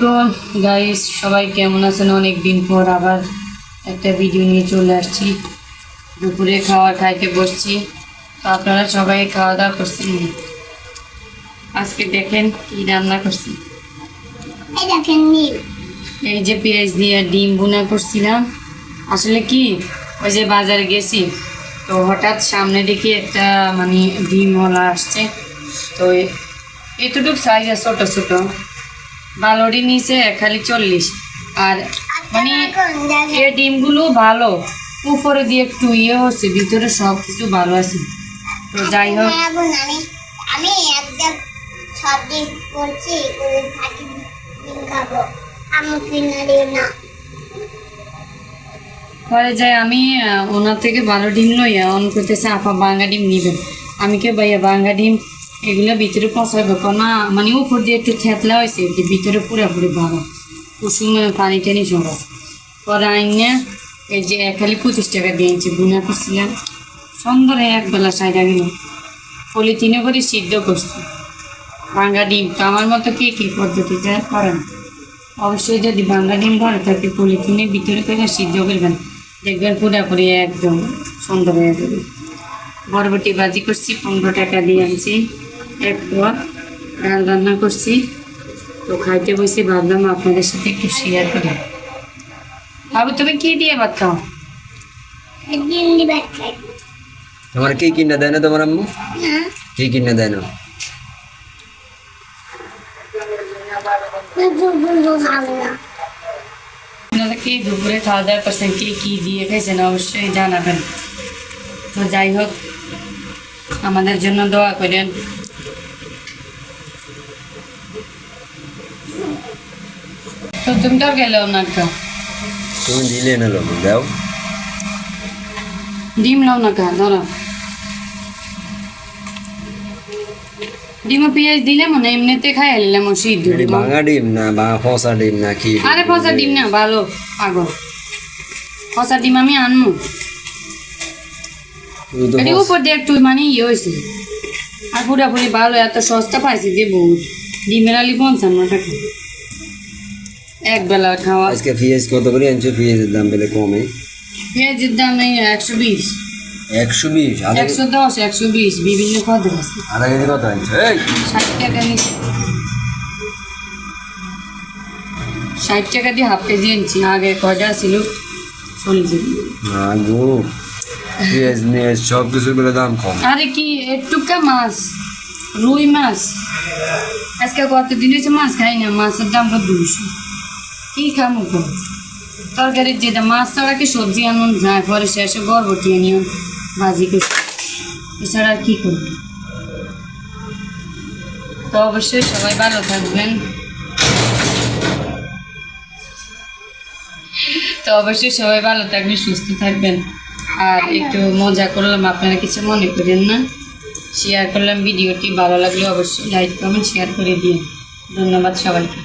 আলাইকুম গাইস সবাই কেমন আছেন? অনেক দিন পর আবার একটা ভিডিও নিয়ে চলে আসছি। দুপুরে খাবার খাইতে বসছি। তো আপনারা সবাই খাওয়া দাওয়া করছেন আজকে দেখেন কি রান্না করছি। এই দেখেন নীল এই যে পেঁয়াজ দিয়ে ডিম বোনা করছিলাম। আসলে কি ওই যে বাজারে গেছি তো হঠাৎ সামনে দেখি একটা মানে ডিমওয়ালা আসছে। তো এতটুকু সাইজ ছোটো ছোটো। বালোডি নিচে খালি চল্লিশ। আর মানে এ ডিমগুলো ভালো উপরে দিয়ে একটু ইয়ে হচ্ছে ভিতরে সব কিছু ভালো আছে। তো যাই হোক। আমি আমি একটা সবজি করছি ডিম খাব। আমি কিনে দিই না। পরে যাই আমি ওনার থেকে ভালো ডিম লইয়া অন করতেছে আপা বাঙ্গা ডিম নিবেন। আমি কে ভাইয়া বাঙ্গা ডিম এগুলো ভিতরে পচাইবে না মানে উপর দিয়ে একটু থেতলা হয়েছে যে ভিতরে পুরোপুরি ভালো কুসুম পানি টানি সব। পরে আইনে এই যে খালি পঁচিশ টাকা দিয়েছি বুনা করছিলাম। সুন্দর একবেলা সাইডা গেল। পলিথিনে করে সিদ্ধ করছি। বাঙ্গা ডিম তো আমার মতো কে কী পদ্ধতিতে করেন। অবশ্যই যদি বাংলা ডিম ঘরে থাকে, পলিথিনের ভিতরে করে সিদ্ধ করবেন। দেখবেন পুরোপুরি একদম সুন্দর হয়ে যাবে। বরবটি ভাজি করছি, পনেরো টাকা দিয়ে আনছি। এক পর ডাল রান্না করছি। তো খাইতে বসে ভাবলাম আপনাদের সাথে একটু শেয়ার করি। বাবু তুমি কি দিয়ে ভাত খাও? তোমার কি কিনে দেয় না তোমার আম্মু? কি কিনে দেয় না। আপনারা কি দুপুরে খাওয়া দাওয়া করছেন? কে কী দিয়ে খাইছেন? অবশ্যই জানাবেন। তো যাই হোক আমাদের জন্য দোয়া করেন। তো তুমি তো গেলেও না কা তুমি দিলে না দাও। ডিম লাও না কা ধরো। ডিম পেঁয়াজ দিলে মনে এমনিতে খাই এলাম ও সিদ্ধ ভাঙা ডিম না বা ফসা ডিম না কি আরে ফসা ডিম না ভালো পাগল। ফসা ডিম আমি আনমু। এটি উপর দিয়ে একটু মানে ইয়ে হয়েছে। আর পুরাপুরি ভালো এত সস্তা পাইছি দেবো ডিমের আলি পঞ্চান্ন টাকা। এক বেলা খাওয়া। আজকে পেঁয়াজ কত করে আনছো? পেঁয়াজের দাম পেলে কমে। পেঁয়াজের দাম এই একশো বিশ। একশো বিশ? একশো দশ একশো বিশ বিভিন্ন পদের আছে। আধা কেজি কত আনছো? এই! ষাট টাকা নিচ্ছে ষাট টাকা দিয়ে হাফ কেজি আনছি। আগে কয়টা ছিল? চল্লিশ। না গো পেঁয়াজ নিয়ে সব কিছু বলে দাম কম। আরে কি একটুকা মাছ রুই মাছ। আজকে কতদিন হয়েছে? মাছ খাই না, মাছের দামটা দুশো কি খামো কো তরকারির যেটা মাছ ছাড়া কি সবজি আনুন যায় পরে শেষে বরবটি আনিও ভাজি করছি এছাড়া আর কি করব? তো অবশ্যই সবাই ভালো থাকবেন। তো অবশ্যই সবাই ভালো থাকবেন, সুস্থ থাকবেন। আর একটু মজা করলাম, আপনারা কিছু মনে করেন না? শেয়ার করলাম ভিডিওটি ভালো লাগলে অবশ্যই লাইক কমেন্ট শেয়ার করে দিন ধন্যবাদ সবাইকে।